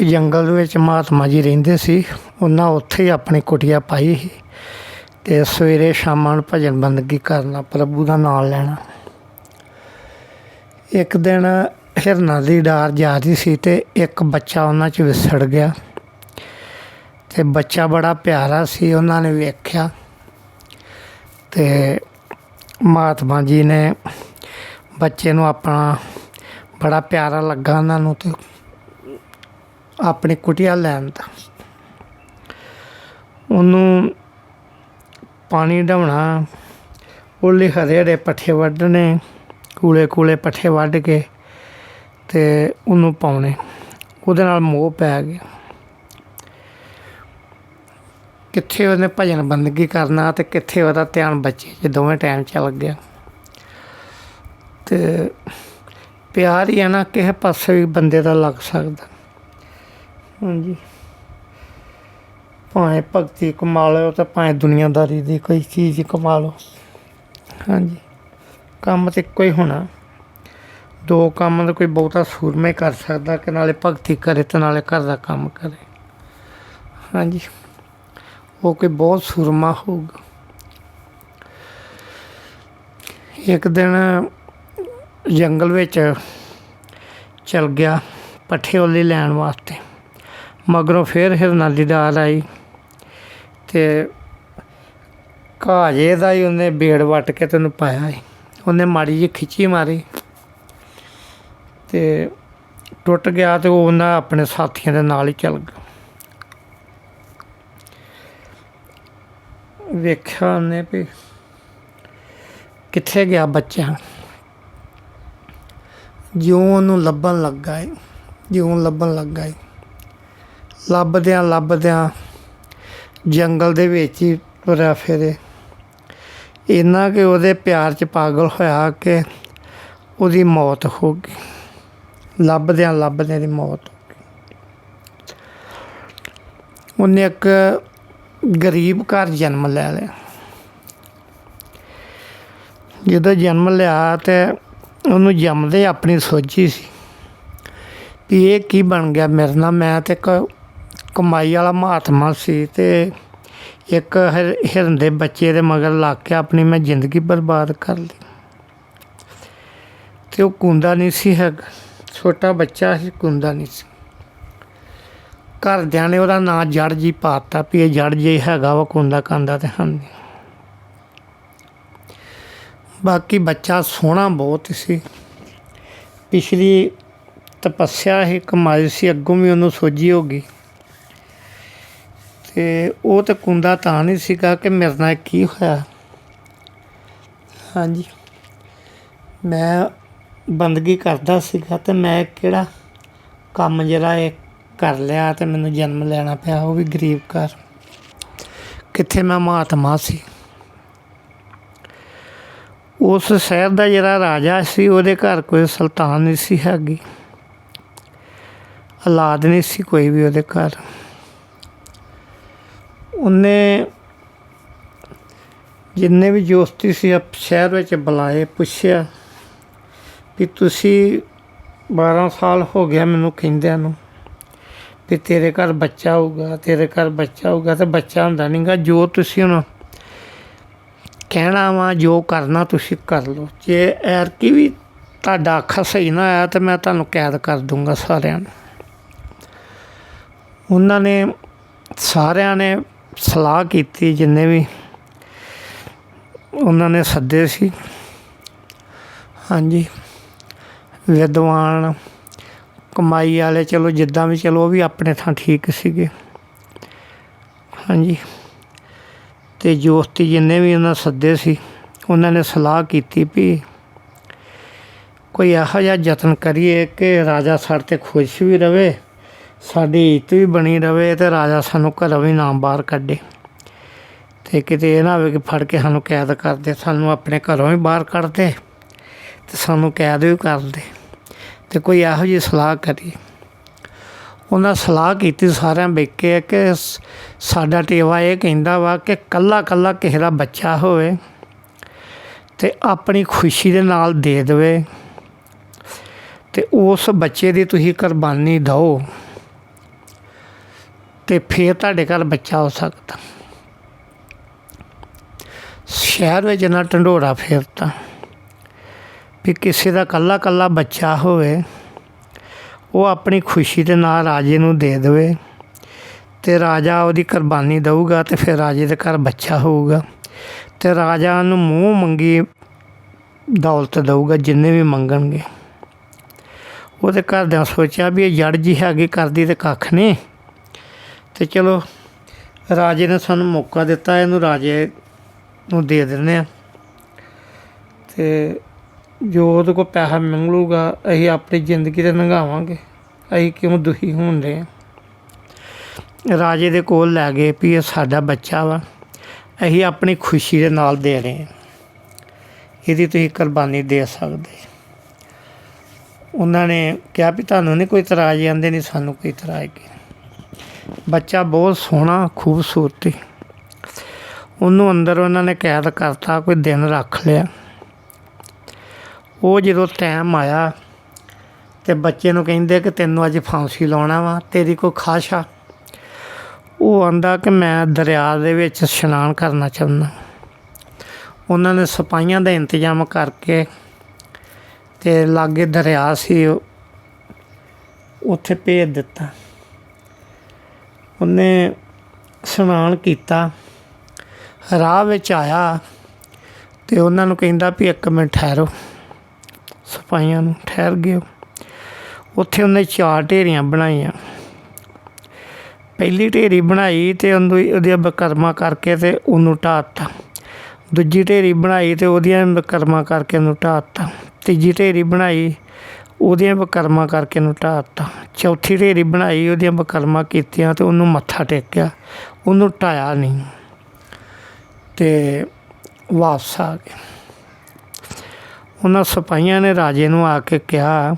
ਇੱਕ ਜੰਗਲ ਵਿੱਚ ਮਹਾਤਮਾ ਜੀ ਰਹਿੰਦੇ ਸੀ, ਉਹਨਾਂ ਉੱਥੇ ਹੀ ਆਪਣੀ ਕੁਟੀਆ ਪਾਈ ਸੀ ਤੇ ਸਵੇਰੇ ਸ਼ਾਮਾਂ ਨੂੰ ਭਜਨ ਬੰਦਗੀ ਕਰਨਾ, ਪ੍ਰਭੂ ਦਾ ਨਾਮ ਲੈਣਾ। ਇੱਕ ਦਿਨ ਹਿਰਨਾਂ ਦੀ ਡਾਰ ਜਾ ਰਹੀ ਸੀ ਤੇ ਇੱਕ ਬੱਚਾ ਉਹਨਾਂ 'ਚ ਵਿਸੜ ਗਿਆ। ਤੇ ਬੱਚਾ ਬੜਾ ਪਿਆਰਾ ਸੀ, ਉਹਨਾਂ ਨੇ ਵੇਖਿਆ ਤੇ ਮਹਾਤਮਾ ਜੀ ਨੇ ਬੱਚੇ ਨੂੰ ਆਪਣਾ ਬੜਾ ਪਿਆਰਾ ਲੱਗਾ ਉਹਨਾਂ ਨੂੰ ਤੇ ਆਪਣੀ ਕੁਟੀਆ ਲੈਣ ਦਾ। ਉਹਨੂੰ ਪਾਣੀ ਢਾਉਣਾ ਉਹਲੇ ਹਰੇ ਹਰੇ ਪੱਠੇ ਵੱਢਣੇ ਕੂਲੇ ਕੂਲੇ ਪੱਠੇ ਵੱਢ ਕੇ ਤੇ ਉਹਨੂੰ ਪਾਉਣੇ। ਉਹਦੇ ਨਾਲ ਮੋਹ ਪੈ ਗਿਆ। ਕਿੱਥੇ ਉਹਨੇ ਭਜਨ ਬੰਦਗੀ ਕਰਨਾ ਤੇ ਕਿੱਥੇ ਉਹਦਾ ਧਿਆਨ ਬੱਚੇ 'ਚ ਦੋਵੇਂ ਟਾਈਮ ਚੱਲ ਗਿਆ। ਤੇ ਪਿਆਰ ਹੀ ਹੈ ਨਾ, ਕਿਸੇ ਪਾਸੇ ਵੀ ਬੰਦੇ ਦਾ ਲੱਗ ਸਕਦਾ। ਹਾਂਜੀ। ਭਾਵੇਂ ਭਗਤੀ ਕਮਾ ਲਓ ਤੇ ਭਾਵੇਂ ਦੁਨੀਆਦਾਰੀ ਦੀ ਕੋਈ ਚੀਜ਼ ਕਮਾ ਲਓ। ਹਾਂਜੀ। ਕੰਮ ਤੇ ਇੱਕੋ ਹੀ ਹੋਣਾ। ਦੋ ਕੰਮ ਦਾ ਕੋਈ ਬਹੁਤਾ ਸੂਰਮਾ ਹੀ ਕਰ ਸਕਦਾ ਕਿ ਨਾਲੇ ਭਗਤੀ ਕਰੇ ਤੇ ਨਾਲੇ ਘਰ ਦਾ ਕੰਮ ਕਰੇ। ਹਾਂਜੀ। ਉਹ ਕੋਈ ਬਹੁਤ ਸੂਰਮਾ ਹੋਊਗਾ। ਇੱਕ ਦਿਨ ਜੰਗਲ ਵਿੱਚ ਚਲ ਗਿਆ ਪੱਠੇ ਉਹਲੀ ਲੈਣ ਵਾਸਤੇ। ਮਗਰੋਂ ਫਿਰ ਹਿਰਨਾਂ ਦੀ ਡਾਰ ਆਈ ਤੇ ਕਾਜੇ ਦਾ ਹੀ ਉਹਨੇ ਬੇੜ ਵੱਟ ਕੇ ਤੈਨੂੰ ਪਾਇਆ ਸੀ। ਉਹਨੇ ਮਾੜੀ ਜਿਹੀ ਖਿੱਚੀ ਮਾਰੀ ਤੇ ਟੁੱਟ ਗਿਆ ਤੇ ਉਹ ਉਹਨਾਂ ਆਪਣੇ ਸਾਥੀਆਂ ਦੇ ਨਾਲ ਹੀ ਚੱਲ ਗਿਆ। ਵੇਖਿਆ ਉਹਨੇ ਵੀ ਕਿੱਥੇ ਗਿਆ ਬੱਚਾ। ਜਿਉਂ ਉਹਨੂੰ ਲੱਭਣ ਲੱਗਾ ਏ, ਜਿਉਂ ਲੱਭਣ ਲੱਗਾ ਏ। ਲੱਭਦਿਆਂ ਲੱਭਦਿਆਂ ਜੰਗਲ ਦੇ ਵਿੱਚ ਹੀ ਤੁਰਿਆ ਫਿਰੇ। ਇੰਨਾ ਕਿ ਉਹਦੇ ਪਿਆਰ 'ਚ ਪਾਗਲ ਹੋਇਆ ਕਿ ਉਹਦੀ ਮੌਤ ਹੋ ਗਈ। ਲੱਭਦਿਆਂ ਲੱਭਦਿਆਂ ਦੀ ਮੌਤ ਹੋ ਗਈ। ਉਹਨੇ ਇੱਕ ਗਰੀਬ ਘਰ ਜਨਮ ਲੈ ਲਿਆ। ਜਦੋਂ ਜਨਮ ਲਿਆ ਤੇ ਉਹਨੂੰ ਜੰਮਦੇ ਆਪਣੀ ਸੋਚੀ ਸੀ ਵੀ ਇਹ ਕੀ ਬਣ ਗਿਆ ਮੇਰੇ ਨਾਲ? ਮੈਂ ਤੇ ਕਮਾਈ ਵਾਲਾ ਮਹਾਤਮਾ ਸੀ ਤੇ ਇੱਕ ਹਿਰ- ਹਿਰਨ ਦੇ ਬੱਚੇ ਦੇ ਮਗਰ ਲੱਗ ਕੇ ਆਪਣੀ ਮੈਂ ਜ਼ਿੰਦਗੀ ਬਰਬਾਦ ਕਰ ਲਈ। ਤੇ ਉਹ ਕੁੰਦਾ ਨਹੀਂ ਸੀ ਹੈਗਾ, ਛੋਟਾ ਬੱਚਾ ਸੀ ਕੁੰਦਾ ਨਹੀਂ ਸੀ। ਘਰਦਿਆਂ ਨੇ ਉਹਦਾ ਨਾਂ ਜੜ ਜੀ ਪਾਤਾ ਵੀ ਇਹ ਜੜ ਜੇ ਹੈਗਾ ਵਾ ਕੁੰਦਾ ਕਾਂਦਾ ਤੇ ਹਨ ਬਾਕੀ ਬੱਚਾ ਸੋਹਣਾ ਬਹੁਤ ਸੀ। ਪਿਛਲੀ ਤਪੱਸਿਆ ਹੀ ਕਮਾਈ ਸੀ, ਅੱਗੋਂ ਵੀ ਉਹਨੂੰ ਸੋਝੀ ਹੋ ਗਈ। ਤੇ ਉਹ ਤੇ ਕੁੰਦਾ ਤਾਂ ਨਹੀਂ ਸੀਗਾ ਕਿ ਮੇਰੇ ਨਾਲ ਕੀ ਹੋਇਆ। ਹਾਂਜੀ। ਮੈਂ ਬੰਦਗੀ ਕਰਦਾ ਸੀਗਾ ਤੇ ਮੈਂ ਕਿਹੜਾ ਕੰਮ ਜਿਹੜਾ ਇਹ ਕਰ ਲਿਆ ਤੇ ਮੈਨੂੰ ਜਨਮ ਲੈਣਾ ਪਿਆ, ਉਹ ਵੀ ਗਰੀਬ ਘਰ। ਕਿੱਥੇ ਮੈਂ ਮਹਾਤਮਾ ਸੀ। ਉਸ ਸ਼ਹਿਰ ਦਾ ਜਿਹੜਾ ਰਾਜਾ ਸੀ, ਉਹਦੇ ਘਰ ਕੋਈ ਸੁਲਤਾਨ ਨਹੀਂ ਸੀ ਹੈਗੀ। ਔਲਾਦ ਨਹੀਂ ਸੀ ਕੋਈ ਵੀ ਉਹਦੇ ਘਰ। ਉਹਨੇ ਜਿੰਨੇ ਵੀ ਜੋਸਤੀ ਸੀ ਆਪ ਸ਼ਹਿਰ ਵਿੱਚ ਬੁਲਾਏ, ਪੁੱਛਿਆ ਵੀ ਤੁਸੀਂ 12 ਸਾਲ ਹੋ ਗਿਆ ਮੈਨੂੰ ਕਹਿੰਦਿਆਂ ਨੂੰ ਵੀ ਤੇਰੇ ਘਰ ਬੱਚਾ ਹੋਊਗਾ ਤੇਰੇ ਘਰ ਬੱਚਾ ਹੋਊਗਾ ਤੇ ਬੱਚਾ ਹੁੰਦਾ ਨਹੀਂਗਾ ਜੋ ਤੁਸੀਂ ਹੁਣ ਕਹਿਣਾ ਵਾ, ਜੋ ਕਰਨਾ ਤੁਸੀਂ ਕਰ ਲਓ। ਜੇ ਐਰ ਕੀ ਵੀ ਤੁਹਾਡਾ ਅੱਖਾਂ ਸਹੀ ਨਾ ਆਇਆ ਤੇ ਮੈਂ ਤੁਹਾਨੂੰ ਕੈਦ ਕਰ ਦੂੰਗਾ ਸਾਰਿਆਂ ਨੂੰ। ਉਹਨਾਂ ਨੇ ਸਾਰਿਆਂ ਨੇ ਸਲਾਹ ਕੀਤੀ, ਜਿੰਨੇ ਵੀ ਉਹਨਾਂ ਨੇ ਸੱਦੇ ਸੀ। ਹਾਂਜੀ। ਵਿਦਵਾਨ, ਕਮਾਈ ਵਾਲੇ, ਚਲੋ ਜਿੱਦਾਂ ਵੀ, ਚਲੋ ਉਹ ਵੀ ਆਪਣੇ ਥਾਂ ਠੀਕ ਸੀਗੇ। ਹਾਂਜੀ। ਤੇ ਜੋਸਤੀ ਜਿੰਨੇ ਵੀ ਉਹਨਾਂ ਸੱਦੇ ਸੀ, ਉਹਨਾਂ ਨੇ ਸਲਾਹ ਕੀਤੀ ਵੀ ਕੋਈ ਇਹੋ ਜਿਹਾ ਯਤਨ ਕਰੀਏ ਕਿ ਰਾਜਾ ਸਾਡੇ ਤੇ ਖੁਸ਼ ਵੀ ਰਵੇ। ਸਾਡੀ ਇੱਜ਼ਤ ਵੀ ਬਣੀ ਰਵੇ ਤੇ ਰਾਜਾ ਸਾਨੂੰ ਘਰੋਂ ਵੀ ਨਾਮ ਬਾਹਰ ਕੱਢੇ। ਤੇ ਕਿਤੇ ਇਹ ਨਾ ਹੋਵੇ ਕਿ ਫੜ ਕੇ ਸਾਨੂੰ ਕੈਦ ਕਰਦੇ ਸਾਨੂੰ ਆਪਣੇ ਘਰੋਂ ਵੀ ਬਾਹਰ ਕੱਢਦੇ ਤੇ ਸਾਨੂੰ ਕੈਦ ਵੀ ਕਰਦੇ ਤੇ ਕੋਈ ਇਹੋ ਜਿਹੀ ਸਲਾਹ ਕਰੀ ਉਹਨਾਂ ਸਲਾਹ ਕੀਤੀ ਸਾਰਿਆਂ ਬੈਠ ਕੇ ਕਿ ਸਾਡਾ ਟੇਵਾ ਇਹ ਕਹਿੰਦਾ ਵਾ ਕਿ ਕੱਲਾ ਕੱਲਾ ਕਿਸੇ ਦਾ ਬੱਚਾ ਹੋਵੇ ਤੇ ਆਪਣੀ ਖੁਸ਼ੀ ਦੇ ਨਾਲ ਦੇ ਦੇਵੇ ਤੇ ਉਸ ਬੱਚੇ ਦੀ ਤੁਸੀਂ ਕੁਰਬਾਨੀ ਦਿਓ। ਤੇ ਫੇਰ ਤੁਹਾਡੇ ਘਰ ਬੱਚਾ ਹੋ ਸਕਦਾ। ਸ਼ਹਿਰ ਵਿੱਚ ਨਾ ਢੰਡੋਰਾ ਫੇਰਤਾ ਵੀ ਕਿਸੇ ਦਾ ਕੱਲਾ ਕੱਲਾ ਬੱਚਾ ਹੋਵੇ, ਉਹ ਆਪਣੀ ਖੁਸ਼ੀ ਦੇ ਨਾਲ ਰਾਜੇ ਨੂੰ ਦੇ ਦੇਵੇ ਤੇ ਰਾਜਾ ਉਹਦੀ ਕੁਰਬਾਨੀ ਦੇਊਗਾ ਤੇ ਫਿਰ ਰਾਜੇ ਦੇ ਘਰ ਬੱਚਾ ਹੋਊਗਾ ਤੇ ਰਾਜਾ ਨੂੰ ਮੂੰਹ ਮੰਗੀ ਦੌਲਤ ਦੇਊਗਾ ਜਿੰਨੇ ਵੀ ਮੰਗਣਗੇ। ਉਹਦੇ ਘਰਦਿਆਂ ਸੋਚਿਆ ਵੀ ਇਹ ਜੜ ਜੀ ਹੈਗੀ, ਕਰਦੀ ਤੇ ਕੱਖ ਨਹੀਂ। ਤੇ ਚਲੋ, ਰਾਜੇ ਨੇ ਸਾਨੂੰ ਮੌਕਾ ਦਿੱਤਾ, ਇਹਨੂੰ ਰਾਜੇ ਨੂੰ ਦੇ ਦਿੰਦੇ ਆ। ਤੇ ਜੋ ਉਹਦੇ ਕੋਲ ਪੈਸਾ ਮੰਗ ਲੂਗਾ ਅਸੀਂ ਆਪਣੀ ਜ਼ਿੰਦਗੀ ਤੇ ਲੰਘਾਵਾਂਗੇ। ਅਸੀਂ ਕਿਉਂ ਦੁਖੀ ਹੁੰਦੇ ਆ? ਰਾਜੇ ਦੇ ਕੋਲ ਲੈ ਗਏ ਵੀ ਇਹ ਸਾਡਾ ਬੱਚਾ ਵਾ, ਅਸੀਂ ਆਪਣੀ ਖੁਸ਼ੀ ਦੇ ਨਾਲ ਦੇ ਰਹੇ ਹਾਂ ਇਹਦੀ ਤੁਸੀਂ ਕੁਰਬਾਨੀ ਦੇ ਸਕਦੇ। ਉਹਨਾਂ ਨੇ ਕਿਹਾ ਵੀ ਤੁਹਾਨੂੰ ਨਹੀਂ ਕੋਈ ਇਤਰਾਜ਼, ਆਂਦੇ ਨਹੀਂ ਸਾਨੂੰ ਕੋਈ ਇਤਰਾਜ਼। ਕੀ ਬੱਚਾ ਬਹੁਤ ਸੋਹਣਾ, ਖੂਬਸੂਰਤੀ। ਉਹਨੂੰ ਅੰਦਰ ਉਹਨਾਂ ਨੇ ਕੈਦ ਕਰਤਾ, ਕੋਈ ਦਿਨ ਰੱਖ ਲਿਆ। ਉਹ ਜਦੋਂ ਟਾਈਮ ਆਇਆ ਤੇ ਬੱਚੇ ਨੂੰ ਕਹਿੰਦੇ ਕਿ ਤੈਨੂੰ ਅੱਜ ਫਾਂਸੀ ਲਾਉਣਾ ਵਾ, ਤੇਰੀ ਕੋਈ ਖਾਸ਼ ਆ। ਉਹ ਆਂਦਾ ਕਿ ਮੈਂ ਦਰਿਆ ਦੇ ਵਿੱਚ ਇਸ਼ਨਾਨ ਕਰਨਾ ਚਾਹੁੰਦਾ। ਉਹਨਾਂ ਨੇ ਸਿਪਾਹੀਆਂ ਦਾ ਇੰਤਜ਼ਾਮ ਕਰਕੇ ਤੇ ਲਾਗੇ ਦਰਿਆ ਸੀ ਉੱਥੇ ਭੇਜ ਦਿੱਤਾ। ਉਹਨੇ ਇਸ਼ਨਾਨ ਕੀਤਾ। ਰਾਹ ਵਿੱਚ ਆਇਆ ਤੇ ਉਹਨਾਂ ਨੂੰ ਕਹਿੰਦਾ ਵੀ ਇੱਕ ਮਿੰਟ ਠਹਿਰੋ। ਸਿਪਾਹੀਆਂ ਨੂੰ ਠਹਿਰ ਗਿਓ। ਉੱਥੇ ਉਹਨੇ ਚਾਰ ਢੇਰੀਆਂ ਬਣਾਈਆਂ। ਪਹਿਲੀ ਢੇਰੀ ਬਣਾਈ ਤੇ ਉਹਨੂੰ ਉਹਦੀਆਂ ਬਕਰਮਾ ਕਰਕੇ ਤੇ ਉਹਨੂੰ ਢਾਤਾ ਦੂਜੀ ਢੇਰੀ ਬਣਾਈ ਤੇ ਉਹਦੀਆਂ ਬਕਰਮਾ ਕਰਕੇ ਉਹਨੂੰ ਢਾਤਾ ਤੀਜੀ ਢੇਰੀ ਬਣਾਈ ਉਹਦੀਆਂ ਵਿਕਰਮਾਂ ਕਰਕੇ ਉਹਨੂੰ ਢਾਤਾ ਚੌਥੀ ਢੇਰੀ ਬਣਾਈ, ਉਹਦੀਆਂ ਵਿਕਰਮਾਂ ਕੀਤੀਆਂ ਤੇ ਉਹਨੂੰ ਮੱਥਾ ਟੇਕਿਆ। ਉਹਨੂੰ ਢਾਇਆ ਨਹੀਂ। ਤੇ ਵਾਪਸ ਆ ਗਏ। ਉਹਨਾਂ ਸਿਪਾਹੀਆਂ ਨੇ ਰਾਜੇ ਨੂੰ ਆ ਕੇ ਕਿਹਾ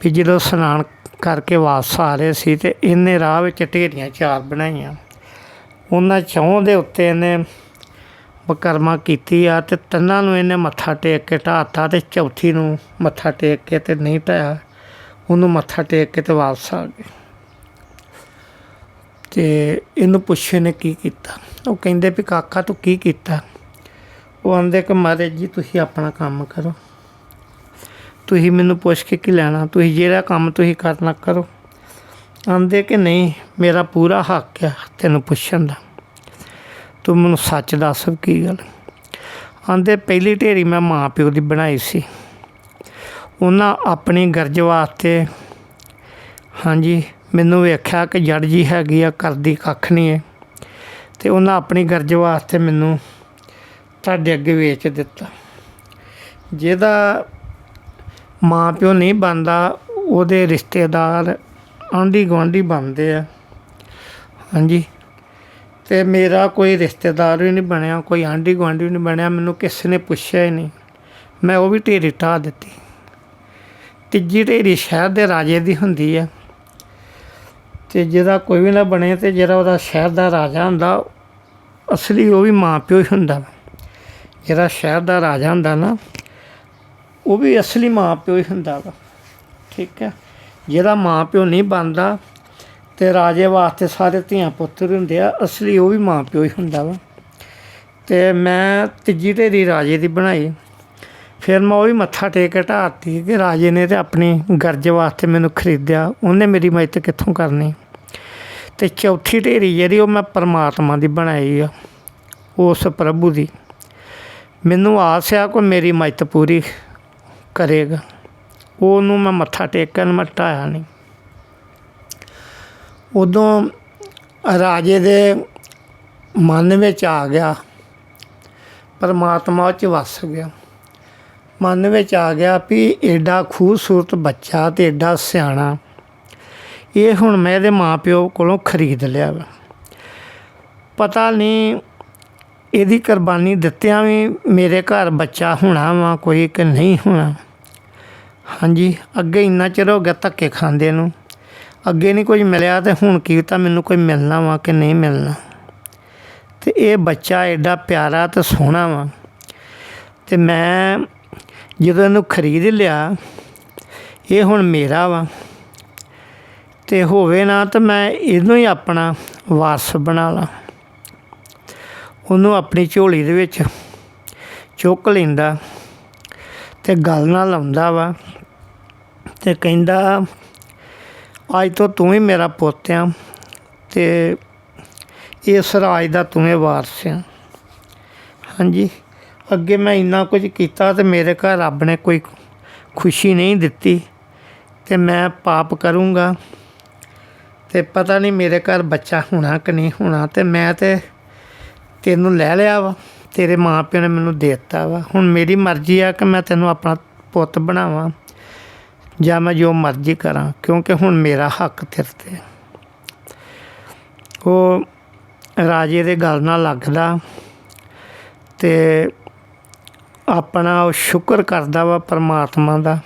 ਵੀ ਜਦੋਂ ਸਨਾਨ ਕਰਕੇ ਵਾਪਸ ਆ ਰਹੇ ਸੀ ਤੇ ਇਹਨੇ ਰਾਹ ਵਿੱਚ ਢੇਰੀਆਂ ਚਾਰ ਬਣਾਈਆਂ। ਉਹਨਾਂ ਚੌਂ ਦੇ ਉੱਤੇ ਇਹਨੇ ਬਕਰਮਾ ਕੀਤੀ ਆ ਤੇ ਤਿੰਨਾਂ ਨੂੰ ਇਹਨੇ ਮੱਥਾ ਟੇਕ ਕੇ ਢਾਤਾ ਤੇ ਚੌਥੀ ਨੂੰ ਮੱਥਾ ਟੇਕ ਕੇ ਤੇ ਨਹੀਂ ਢਾਇਆ ਉਹਨੂੰ ਮੱਥਾ ਟੇਕ ਕੇ ਤੇ ਵਾਪਸ ਆ ਗਏ। ਤੇ ਇਹਨੂੰ ਪੁੱਛੇ ਨੇ ਕੀ ਕੀਤਾ? ਉਹ ਕਹਿੰਦੇ ਵੀ ਕਾਕਾ ਤੂੰ ਕੀ ਕੀਤਾ? ਉਹ ਆਂਦੇ ਕਿ ਮਹਾਰਾਜ ਜੀ ਤੁਸੀਂ ਆਪਣਾ ਕੰਮ ਕਰੋ। ਤੁਸੀਂ ਮੈਨੂੰ ਪੁੱਛ ਕੇ ਕੀ ਲੈਣਾ? ਤੁਸੀਂ ਜਿਹੜਾ ਕੰਮ ਤੁਸੀਂ ਕਰਨਾ ਕਰੋ। ਆਂਦੇ ਕਿ ਨਹੀਂ, ਮੇਰਾ ਪੂਰਾ ਹੱਕ ਆ ਤੈਨੂੰ ਪੁੱਛਣ ਦਾ। ਤੂੰ ਮੈਨੂੰ ਸੱਚ ਦੱਸ ਕੀ ਗੱਲ? ਆਂਦੇ ਪਹਿਲੀ ਢੇਰੀ ਮੈਂ ਮਾਂ ਪਿਓ ਦੀ ਬਣਾਈ ਸੀ। ਉਹਨਾਂ ਆਪਣੀ ਗਰਜ ਵਾਸਤੇ ਹਾਂਜੀ, ਮੈਨੂੰ ਵੇਖਿਆ ਕਿ ਜੜ ਜੀ ਹੈਗੀ ਆ ਕਰਦੀ ਕੱਖ ਨਹੀਂ ਹੈ ਤੇ ਉਹਨਾਂ ਆਪਣੀ ਗਰਜ ਵਾਸਤੇ ਮੈਨੂੰ ਤੁਹਾਡੇ ਅੱਗੇ ਵੇਚ ਦਿੱਤਾ। ਜਿਹਦਾ ਮਾਂ ਪਿਓ ਨਹੀਂ ਬਣਦਾ, ਉਹਦੇ ਰਿਸ਼ਤੇਦਾਰ ਆਂਢੀ ਗੁਆਂਢੀ ਬਣਦੇ ਆ। ਹਾਂਜੀ ਤੇ ਮੇਰਾ ਕੋਈ ਰਿਸ਼ਤੇਦਾਰ ਵੀ ਨਹੀਂ ਬਣਿਆ, ਕੋਈ ਆਂਢੀ ਗੁਆਂਢੀ ਵੀ ਨਹੀਂ ਬਣਿਆ, ਮੈਨੂੰ ਕਿਸੇ ਨੇ ਪੁੱਛਿਆ ਹੀ ਨਹੀਂ। ਮੈਂ ਉਹ ਵੀ ਢੇਰੀ ਢਾਹ ਦਿੱਤੀ। ਤੀਜੀ ਢੇਰੀ ਸ਼ਹਿਰ ਦੇ ਰਾਜੇ ਦੀ ਹੁੰਦੀ ਹੈ ਤੇ ਜਿਹਦਾ ਕੋਈ ਵੀ ਨਾ ਬਣੇ ਤੇ ਜਿਹੜਾ ਉਹਦਾ ਸ਼ਹਿਰ ਦਾ ਰਾਜਾ ਹੁੰਦਾ, ਅਸਲੀ ਉਹ ਵੀ ਮਾਂ ਪਿਓ ਹੀ ਹੁੰਦਾ। ਜਿਹੜਾ ਸ਼ਹਿਰ ਦਾ ਰਾਜਾ ਹੁੰਦਾ ਨਾ, ਉਹ ਵੀ ਅਸਲੀ ਮਾਂ ਪਿਓ ਹੀ ਹੁੰਦਾ ਵਾ। ਠੀਕ ਹੈ? ਜਿਹੜਾ ਮਾਂ ਪਿਓ ਨਹੀਂ ਬਣਦਾ ਤੇ ਰਾਜੇ ਵਾਸਤੇ ਸਾਰੇ ਧੀਆਂ ਪੁੱਤਰ ਹੁੰਦੇ ਆ, ਅਸਲੀ ਉਹ ਵੀ ਮਾਂ ਪਿਓ ਹੀ ਹੁੰਦਾ ਵਾ। ਤੇ ਮੈਂ ਤੀਜੀ ਢੇਰੀ ਰਾਜੇ ਦੀ ਬਣਾਈ। ਫਿਰ ਮੈਂ ਉਹ ਵੀ ਮੱਥਾ ਟੇਕ ਕੇ ਢਾਤੀ ਕਿ ਰਾਜੇ ਨੇ ਤੇ ਆਪਣੀ ਗਰਜ ਵਾਸਤੇ ਮੈਨੂੰ ਖਰੀਦਿਆ, ਉਹਨੇ ਮੇਰੀ ਮਦਦ ਕਿੱਥੋਂ ਕਰਨੀ? ਤੇ ਚੌਥੀ ਢੇਰੀ ਜਿਹੜੀ ਉਹ ਮੈਂ ਪਰਮਾਤਮਾ ਦੀ ਬਣਾਈ ਆ, ਉਸ ਪ੍ਰਭੂ ਦੀ। ਮੈਨੂੰ ਆਸ ਆ ਕੋਈ ਮੇਰੀ ਮਦਦ ਪੂਰੀ ਕਰੇਗਾ। ਉਹਨੂੰ ਮੈਂ ਮੱਥਾ ਟੇਕਣ ਮੈਂ ਢਾਇਆ ਨਹੀਂ। ਉਦੋਂ ਰਾਜੇ ਦੇ ਮਨ ਵਿੱਚ ਆ ਗਿਆ। ਪਰਮਾਤਮਾ ਉਹ ਚ ਵਸ ਗਿਆ। ਮਨ ਵਿੱਚ ਆ ਗਿਆ ਵੀ ਐਡਾ ਖੂਬਸੂਰਤ ਬੱਚਾ ਤੇ ਐਡਾ ਸਿਆਣਾ, ਇਹ ਹੁਣ ਮੈਂ ਇਹਦੇ ਮਾਪਿਓ ਕੋਲੋਂ ਖਰੀਦ ਲਿਆ ਵਾ। ਪਤਾ ਨਹੀਂ ਇਹਦੀ ਕੁਰਬਾਨੀ ਦਿੱਤਿਆਂ ਵੀ ਮੇਰੇ ਘਰ ਬੱਚਾ ਹੋਣਾ ਵਾ, ਕੋਈ ਕਿ ਨਹੀਂ ਹੋਣਾ। ਹਾਂਜੀ, ਅੱਗੇ ਇੰਨਾ ਚਿਰ ਹੋ ਗਿਆ ਧੱਕੇ ਖਾਂਦੇ ਨੂੰ। ਅੱਗੇ ਨਹੀਂ ਕੁਝ ਮਿਲਿਆ ਤੇ ਹੁਣ ਕੀ ਤਾਂ ਮੈਨੂੰ ਕੋਈ ਮਿਲਣਾ ਵਾ ਕਿ ਨਹੀਂ ਮਿਲਣਾ। ਤੇ ਇਹ ਬੱਚਾ ਐਡਾ ਪਿਆਰਾ ਤੇ ਸੋਹਣਾ ਵਾ। ਤੇ ਮੈਂ ਜਦੋਂ ਇਹਨੂੰ ਖਰੀਦ ਲਿਆ, ਇਹ ਹੁਣ ਮੇਰਾ ਵਾ। ਤੇ ਹੋਵੇ ਨਾ ਤਾਂ ਮੈਂ ਇਹਨੂੰ ਹੀ ਆਪਣਾ ਵਾਰਸ ਬਣਾ ਲਾਂ। ਉਹਨੂੰ ਆਪਣੀ ਝੋਲੀ ਦੇ ਵਿੱਚ ਚੁੱਕ ਲੈਂਦਾ ਤੇ ਗੱਲ ਨਾਲ ਲਾਉਂਦਾ ਵਾ ਤੇ ਕਹਿੰਦਾ ਅੱਜ ਤੋਂ ਤੂੰ ਹੀ ਮੇਰਾ ਪੁੱਤ ਆ ਤੇ ਇਸ ਰਾਜ ਦਾ ਤੂੰ ਹੀ ਵਾਰਸ ਆ। ਹਾਂਜੀ। ਅੱਗੇ ਮੈਂ ਇੰਨਾ ਕੁਝ ਕੀਤਾ ਤੇ ਮੇਰੇ ਘਰ ਰੱਬ ਨੇ ਕੋਈ ਖੁਸ਼ੀ ਨਹੀਂ ਦਿੱਤੀ ਤੇ ਮੈਂ ਪਾਪ ਕਰੂੰਗਾ ਤੇ ਪਤਾ ਨਹੀਂ ਮੇਰੇ ਘਰ ਬੱਚਾ ਹੋਣਾ ਕਿ ਨਹੀਂ ਹੋਣਾ ਤੇ ਮੈਂ ਤੇ ਤੈਨੂੰ ਲੈ ਲਿਆ ਵਾ। ਤੇਰੇ ਮਾਂ ਪਿਓ ਨੇ ਮੈਨੂੰ ਦੇ ਦਿੱਤਾ ਵਾ। ਹੁਣ ਮੇਰੀ ਮਰਜ਼ੀ ਆ ਕਿ ਮੈਂ ਤੈਨੂੰ ਆਪਣਾ ਪੁੱਤ ਬਣਾਵਾਂ। ਜਾਂ ਮੈਂ ਜੋ ਮਰਜ਼ੀ ਕਰਾਂ, ਕਿਉਂਕਿ ਹੁਣ ਮੇਰਾ ਹੱਕ ਤੇਰੇ ਤੇ ਉਹ ਰਾਜੇ ਦੇ ਗੱਲ ਨਾਲ ਲੱਗਦਾ ਤੇ ਆਪਣਾ ਉਹ ਸ਼ੁਕਰ ਕਰਦਾ ਵਾ ਪਰਮਾਤਮਾ ਦਾ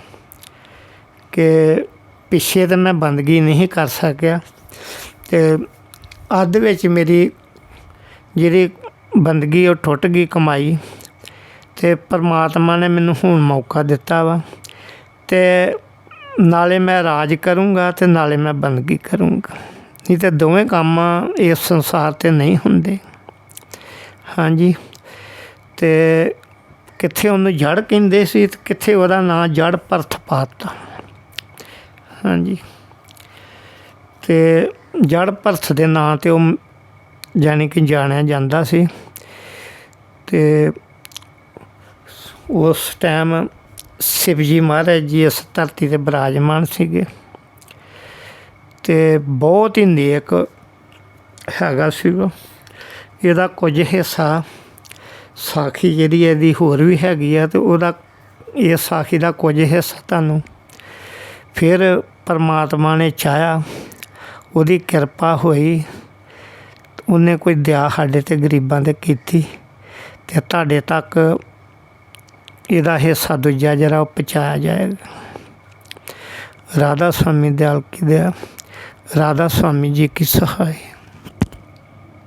ਕਿ ਪਿੱਛੇ ਤੇ ਮੈਂ ਬੰਦਗੀ ਨਹੀਂ ਕਰ ਸਕਿਆ ਤੇ ਅੱਧ ਵਿੱਚ ਮੇਰੀ ਜਿਹੜੀ ਬੰਦਗੀ, ਉਹ ਟੁੱਟ ਗਈ ਕਮਾਈ ਤੇ ਪਰਮਾਤਮਾ ਨੇ ਮੈਨੂੰ ਹੁਣ ਮੌਕਾ ਦਿੱਤਾ ਵਾ ਤੇ ਨਾਲੇ ਮੈਂ ਰਾਜ ਕਰੂੰਗਾ ਤੇ ਨਾਲੇ ਮੈਂ ਬੰਦਗੀ ਕਰੂੰਗਾ। ਨਹੀਂ ਤੇ ਦੋਵੇਂ ਕੰਮ ਇਸ ਸੰਸਾਰ ਤੇ ਨਹੀਂ ਹੁੰਦੇ। ਹਾਂਜੀ। ਤੇ ਕਿੱਥੇ ਉਹਨੂੰ ਜੜ ਕਹਿੰਦੇ ਸੀ ਤੇ ਕਿੱਥੇ ਉਹਦਾ ਨਾਂ ਜੜ ਪਰਥ ਪਾਤਾ। ਹਾਂਜੀ। ਤੇ ਜੜ ਪਰਥ ਦੇ ਨਾਂ ਤੇ ਉਹ ਜਾਣੀ ਕਿ ਜਾਣਿਆ ਜਾਂਦਾ ਸੀ। ਤੇ ਉਸ ਟਾਈਮ ਸ਼ਿਵਜੀ ਮਹਾਰਾਜ ਜੀ ਇਸ ਧਰਤੀ ਤੇ ਬਿਰਾਜਮਾਨ ਸੀਗੇ ਤੇ ਬਹੁਤ ਹੀ ਨੇਕ ਹੈਗਾ ਸੀਗਾ। ਇਹਦਾ ਕੁਝ ਹਿੱਸਾ ਸਾਖੀ ਜਿਹੜੀ ਇਹਦੀ ਹੋਰ ਵੀ ਹੈਗੀ ਆ ਤੇ ਉਹਦਾ ਇਹ ਸਾਖੀ ਦਾ ਕੁਝ ਹਿੱਸਾ ਤੁਹਾਨੂੰ ਫਿਰ ਪਰਮਾਤਮਾ ਨੇ ਚਾਹਿਆ, ਉਹਦੀ ਕਿਰਪਾ ਹੋਈ, ਉਹਨੇ ਕੋਈ ਦਇਆ ਸਾਡੇ ਤੇ ਗਰੀਬਾਂ ਤੇ ਕੀਤੀ ਤੇ ਤੁਹਾਡੇ ਤੱਕ ਇਹਦਾ ਹਿੱਸਾ ਦੂਜਾ ਜਿਹੜਾ ਉਹ ਪਹੁੰਚਾਇਆ ਜਾਏਗਾ। ਰਾਧਾ ਸਵਾਮੀ ਦਿਆਲ ਕੀ ਰਾਧਾ ਸਵਾਮੀ ਜੀ ਕੀ ਸਹਾਇ